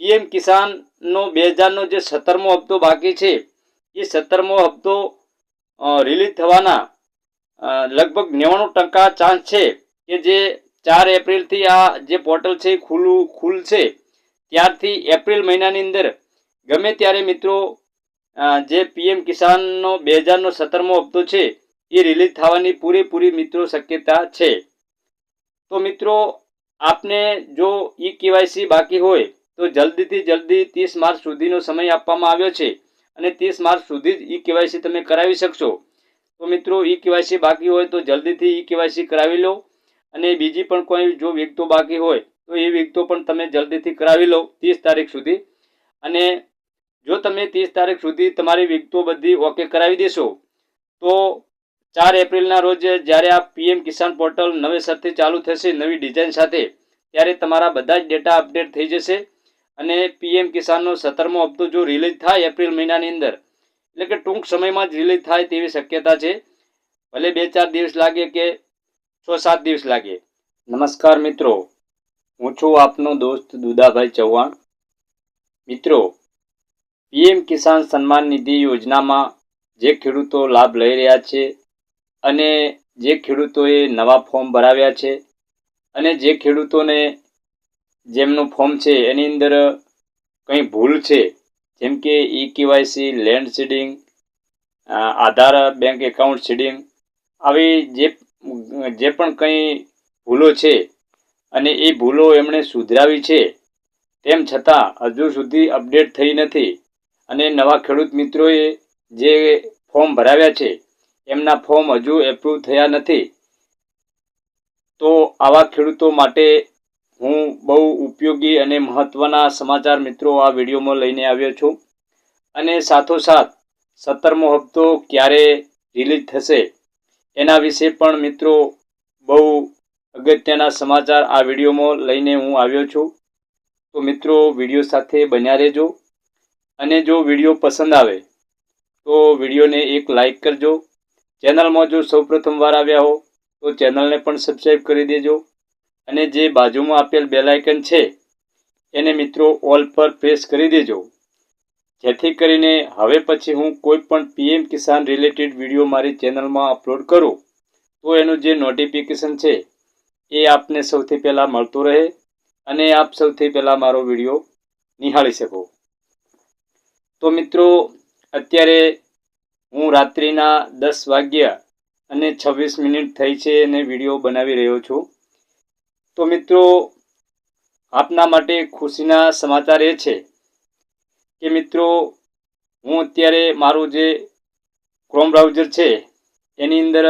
PM કિસાનનો બે હજારનો જે સત્તરમો હપ્તો બાકી છે, એ સત્તરમો હપ્તો રિલીઝ થવાના લગભગ નેવાણું ટકા ચાન્સ છે કે જે ચાર એપ્રિલથી આ જે પોર્ટલ છે એ ખુલ્લું ખુલશે ત્યારથી એપ્રિલ મહિનાની અંદર ગમે ત્યારે મિત્રો જે પીએમ કિસાનનો બે હજારનો સત્તરમો હપ્તો છે, એ રિલીઝ થવાની પૂરેપૂરી મિત્રો શક્યતા છે. તો મિત્રો, આપને જો ઈ કેવાયસી બાકી હોય તો જલ્દીથી જલ્દી ત્રીસ માર્ચ સુધીનો સમય આપવામાં આવ્યો છે અને ત્રીસ માર્ચ સુધી જ ઈ કેવાયસી તમે કરાવી શકશો. તો મિત્રો, ઈ કેવાયસી બાકી હોય તો જલ્દીથી ઈ કેવાયસી કરાવી લો અને બીજી પણ કોઈ જો વિગતો બાકી હોય તો એ વિગતો પણ તમે જલ્દીથી કરાવી લો ત્રીસ તારીખ સુધી. અને જો તમે ત્રીસ તારીખ સુધી તમારી વિગતો બધી ઓકે કરાવી દેશો, તો ચાર એપ્રિલના રોજ જ્યારે આ પીએમ કિસાન પોર્ટલ નવેસરથી ચાલુ થશે નવી ડિઝાઇન સાથે, ત્યારે તમારા બધા જ ડેટા અપડેટ થઈ જશે. અને પીએમ કિસાનનો સત્તરમો હપ્તો જો રિલીઝ થાય એપ્રિલ મહિનાની અંદર, એટલે કે ટૂંક સમયમાં જ રિલીઝ થાય તેવી શક્યતા છે. ભલે બે ચાર દિવસ લાગે કે છ સાત દિવસ લાગે. નમસ્કાર મિત્રો, હું છું આપનો દોસ્ત દુદાભાઈ ચૌહાણ. મિત્રો, પીએમ કિસાન સન્માન નિધિ યોજનામાં જે ખેડૂતો લાભ લઈ રહ્યા છે અને જે ખેડૂતોએ નવા ફોર્મ ભરાવ્યા છે અને જે ખેડૂતોને જેમનું ફોર્મ છે, એની અંદર કંઈ ભૂલ છે? જેમ કે e KYC land seeding Aadhaar bank account seeding આવી જે જે પણ કંઈ ભૂલો છે અને એ ભૂલો એમણે સુધરાવી છે, તેમ છતાં હજુ સુધી અપડેટ થઈ નથી. અને નવા ખેડૂત મિત્રોએ જે ફોર્મ ભરાવ્યા છે, એમના ફોર્મ હજુ એપ્રુવ થયા નથી. તો આવા ખેડૂતો માટે હું બહુ ઉપયોગી અને મહત્ત્વના સમાચાર મિત્રો આ વિડીયોમાં લઈને આવ્યો છું. અને સાથોસાથ સત્તરમો હપ્તો ક્યારે રિલીઝ થશે એના વિશે પણ મિત્રો બહુ અગત્યના સમાચાર આ વિડીયોમાં લઈને હું આવ્યો છું. તો મિત્રો વીડિયો સાથે બન્યા રહેજો. અને જો વીડિયો પસંદ આવે તો વિડીયોને એક લાઈક કરજો. ચેનલમાં જો સૌપ્રથમ વાર આવ્યા હો તો ચેનલને પણ સબસ્ક્રાઈબ કરી દેજો. અને જે બાજુમાં આપેલ બેલાયકન છે, એને મિત્રો ઓલ પર પ્રેસ કરી દેજો. જેથી કરીને હવે પછી હું કોઈ પણ પીએમ કિસાન રિલેટેડ વીડિયો મારી ચેનલમાં અપલોડ કરું, તો એનું જે નોટિફિકેશન છે, એ આપને સૌથી પહેલાં મળતું રહે અને આપ સૌથી પહેલાં મારો વીડિયો નિહાળી શકો. તો મિત્રો, અત્યારે હું રાત્રિના દસ વાગ્યા અને છવ્વીસ મિનિટ થઈ છે અને વીડિયો બનાવી રહ્યો છું. તો મિત્રો, આપના માટે ખુશીના સમાચાર એ છે કે મિત્રો, હું અત્યારે મારું જે ક્રોમ બ્રાઉઝર છે, એની અંદર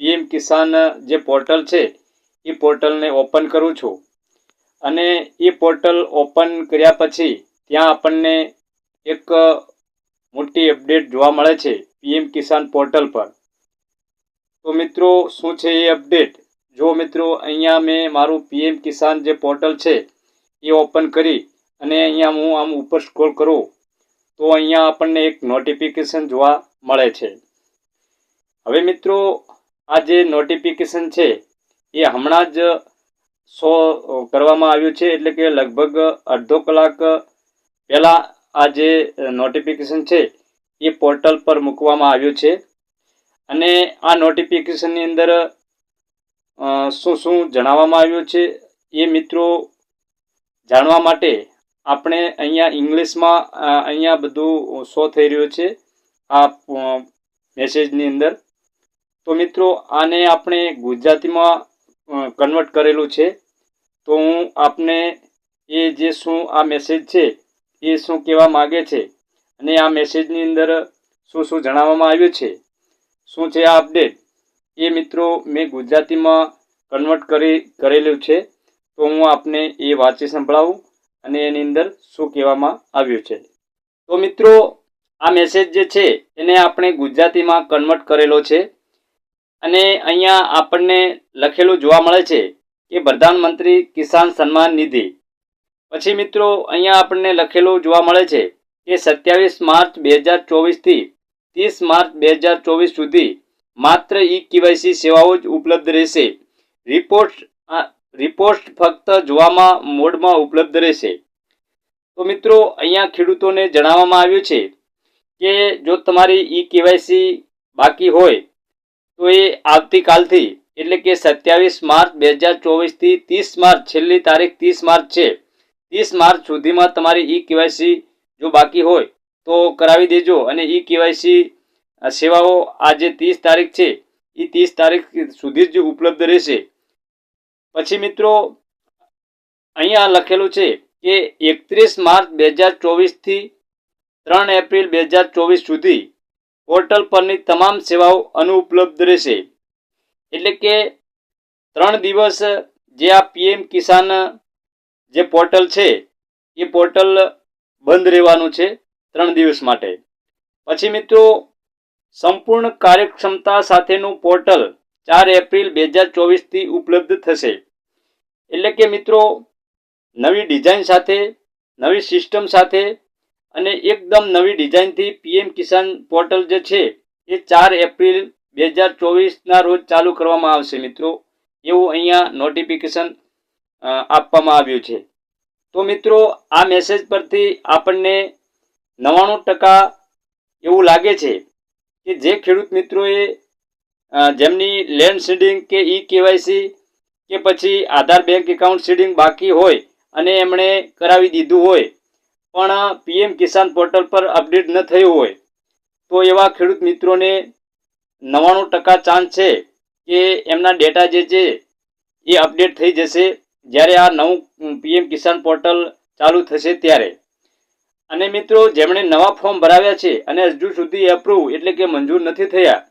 પીએમ કિસાન જે પોર્ટલ છે, એ પોર્ટલને ઓપન કરું છું. અને એ પોર્ટલ ઓપન કર્યા પછી ત્યાં આપણને એક મોટી અપડેટ જોવા મળે છે પીએમ કિસાન પોર્ટલ પર. તો મિત્રો, શું છે એ અપડેટ જો મિત્રો, અહીંયા મેં મારું પીએમ કિસાન જે પોર્ટલ છે, એ ઓપન કરી અને અહીંયા હું આમ ઉપર સ્ક્રોલ કરું, તો અહીંયા આપણને એક નોટિફિકેશન જોવા મળે છે. હવે મિત્રો, આ જે નોટિફિકેશન છે, એ હમણાં જ સો કરવામાં આવ્યું છે, એટલે કે લગભગ અડધો કલાક પહેલાં આ જે નોટિફિકેશન છે, એ પોર્ટલ પર મૂકવામાં આવ્યું છે. અને આ નોટિફિકેશનની અંદર શું શું જણાવવામાં આવ્યું છે? એ મિત્રો જાણવા માટે આપણે અહીંયા ઇંગ્લિશમાં અહીંયા બધું શો થઈ રહ્યું છે. આ મેસેજની અંદર. તો મિત્રો, આને આપણે ગુજરાતીમાં કન્વર્ટ કરેલું છે. તો હું આપને એ જે શું, આ મેસેજ છે, એ શું કહેવા માગે છે અને આ મેસેજની અંદર શું શું જણાવવામાં આવ્યું છે? શું છે આ અપડેટ એ મિત્રો મેં ગુજરાતીમાં કન્વર્ટ કરી, કરેલું છે. તો હું આપને એ વાંચી સંભળાવું અને એની અંદર શું કહેવામાં આવ્યું છે. તો મિત્રો, આ મેસેજ જે છે, એને આપણે ગુજરાતીમાં કન્વર્ટ કરેલો છે. અને અહીંયા આપણને લખેલું જોવા મળે છે કે પ્રધાનમંત્રી કિસાન સન્માન નિધિ. પછી મિત્રો, અહીંયા આપણને લખેલું જોવા મળે છે કે સત્યાવીસ માર્ચ બે હજાર ચોવીસથી ત્રીસ માર્ચ બે હજાર ચોવીસ સુધી માત્ર ઈ કેવાયસી સેવાઓ જ ઉપલબ્ધ રહેશે. રિપોર્ટ રિપોર્ટ ફક્ત જોવામાં, મોડમાં ઉપલબ્ધ રહેશે. તો મિત્રો, અહીંયા ખેડૂતોને જણાવવામાં આવ્યું છે કે જો તમારી ઈ કેવાયસી બાકી હોય, તો એ આવતીકાલથી, એટલે કે સત્યાવીસ માર્ચ બે હજાર ચોવીસથી ત્રીસ માર્ચ, છેલ્લી તારીખ ત્રીસ માર્ચ છે. ત્રીસ માર્ચ સુધીમાં તમારી ઈ કેવાયસી જો બાકી હોય, તો કરાવી દેજો અને ઈ કેવાયસી સેવાઓ આ જે ત્રીસ તારીખ છે. એ ત્રીસ તારીખ સુધી જ ઉપલબ્ધ રહેશે. પછી મિત્રો અહીંયા લખેલું છે કે એકત્રીસ માર્ચ બે હજાર ચોવીસથી ત્રણ એપ્રિલ બે હજાર ચોવીસ સુધી પોર્ટલ પરની તમામ સેવાઓ અનુપલબ્ધ રહેશે. એટલે કે ત્રણ દિવસ જે આ પીએમ કિસાન જે પોર્ટલ છે, એ પોર્ટલ બંધ રહેવાનું છે ત્રણ દિવસ માટે. પછી મિત્રો સંપૂર્ણ કાર્યક્ષમતા સાથેનું પોર્ટલ ચાર એપ્રિલ બે હજાર ચોવીસથી ઉપલબ્ધ થશે. એટલે કે મિત્રો, નવી ડિઝાઇન સાથે, નવી સિસ્ટમ સાથે અને એકદમ નવી ડિઝાઇનથી પીએમ કિસાન પોર્ટલ જે છે, એ ચાર એપ્રિલ બે હજાર ચોવીસના રોજ ચાલુ કરવામાં આવશે મિત્રો. એવું અહીંયા નોટિફિકેશન આપવામાં આવ્યું છે. તો મિત્રો, આ મેસેજ પરથી આપણને નવ્વાણું ટકા એવું લાગે છે કે જે ખેડૂત મિત્રોએ જેમની લેન્ડ સીડિંગ કે ઈ કેવાયસી કે પછી આધાર બેંક એકાઉન્ટ સીડિંગ બાકી હોય અને એમણે કરાવી દીધું હોય, પણ પીએમ કિસાન પોર્ટલ પર અપડેટ ન થયું હોય, તો એવા ખેડૂત મિત્રોને નવ્વાણું ટકા ચાન્સ છે કે એમના ડેટા જે છે, એ અપડેટ થઈ જશે જ્યારે આ નવું પીએમ કિસાન પોર્ટલ ચાલુ થશે ત્યારે. અને મિત્રો, જેમણે નવા ફોર્મ ભરાવ્યા છે અને હજુ સુધી એપ્રુવ એટલે કે મંજૂર નથી થયા,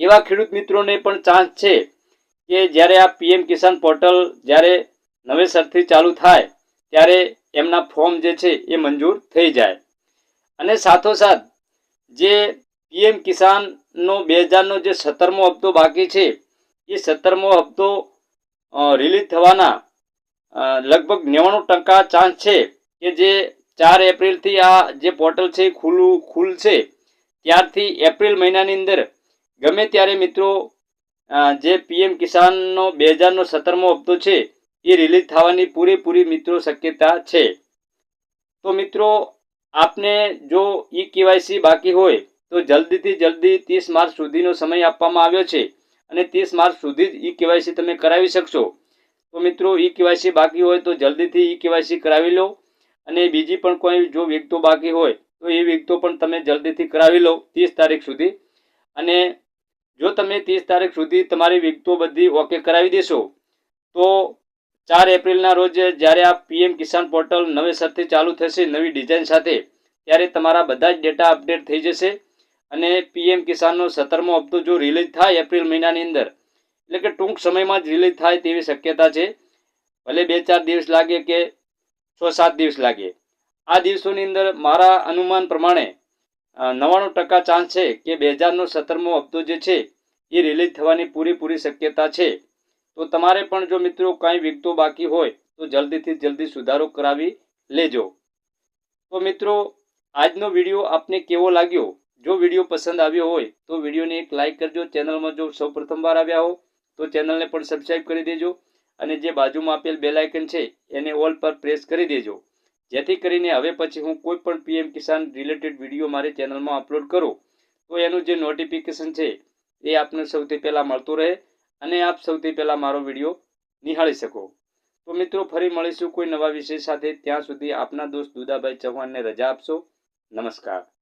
એવા ખેડૂત મિત્રોને પણ ચાન્સ છે કે જ્યારે આ પીએમ કિસાન પોર્ટલ જ્યારે નવેસરથી ચાલુ થાય, ત્યારે એમના ફોર્મ જે છે એ મંજૂર થઈ જાય. અને સાથોસાથ, જે પીએમ કિસાનનો બે હજારનો જે સત્તરમો હપ્તો બાકી છે, એ સત્તરમો હપ્તો રિલીઝ થવાના લગભગ નેવાણું ટકા ચાન્સ છે કે જે ચાર એપ્રિલથી આ જે પોર્ટલ છે ખુલ્લું ખુલશે ત્યારથી એપ્રિલ મહિનાની અંદર ગમે ત્યારે મિત્રો જે પીએમ કિસાનનો બે હજારનો સત્તરમો હપ્તો છે એ રિલીઝ થવાની પૂરેપૂરી મિત્રો શક્યતા છે. તો મિત્રો, આપને જો ઈ કેવાયસી બાકી હોય તો જલ્દીથી જલ્દી ત્રીસ માર્ચ સુધીનો સમય આપવામાં આવ્યો છે અને ત્રીસ માર્ચ સુધી જ ઈ કેવાયસી તમે કરાવી શકશો. તો મિત્રો ઈ કેવાયસી બાકી હોય તો જલ્દીથી ઈ કેવાયસી કરાવી લો. અને બીજી પણ કોઈ જો વિગતો બાકી હોય, તો એ વિગતો પણ તમે જલ્દીથી કરાવી લો ત્રીસ તારીખ સુધી. અને જો તમે ત્રીસ તારીખ સુધી તમારી વિગતો બધી ઓકે કરાવી દેશો, તો ચાર એપ્રિલના રોજ જ્યારે આ પીએમ કિસાન પોર્ટલ નવેસરથી ચાલુ થશે, નવી ડિઝાઇન સાથે, ત્યારે તમારા બધા જ ડેટા અપડેટ થઈ જશે. અને પીએમ કિસાનનો સત્તરમો હપ્તો જો રિલીઝ થાય એપ્રિલ મહિનાની અંદર, એટલે કે ટૂંક સમયમાં જ રિલીઝ થાય તેવી શક્યતા છે. ભલે બે ચાર દિવસ લાગે કે છ સાત દિવસ લાગે. આ દિવસોની અંદર મારા અનુમાન પ્રમાણે નવ્વાણું ટકા ચાન્સ છે કે બે હજારનો સત્તરમો હપ્તો જે છે, એ રિલીઝ થવાની પૂરેપૂરી શક્યતા છે. તો તમારે પણ જો મિત્રો કાંઈ વિગતો બાકી હોય, તો જલ્દીથી જલ્દી સુધારો કરાવી લેજો. તો મિત્રો, આજનો વીડિયો આપને કેવો લાગ્યો? જો વીડિયો પસંદ આવ્યો હોય, તો વિડીયોને એક લાઇક કરજો. ચેનલમાં જો સૌ પ્રથમવાર આવ્યા હો, તો ચેનલને પણ સબસ્ક્રાઈબ કરી દેજો. અને જે બાજુમાં આપેલ બેલાઇકન છે, એને ઓલ પર પ્રેસ કરી દેજો. જેથી કરીને હવે પછી હું કોઈ પણ પીએમ કિસાન રિલેટેડ વીડિયો મારી ચેનલમાં અપલોડ કરું. તો એનું જે નોટિફિકેશન છે, એ આપને સૌથી પહેલાં મળતું રહે અને આપ સૌથી પહેલાં મારો વીડિયો નિહાળી શકો. તો મિત્રો, ફરી મળીશું કોઈ નવા વિષય સાથે. ત્યાં સુધી આપના દોસ્ત દુદાભાઈ ચૌહાણને રજા આપશો. નમસ્કાર.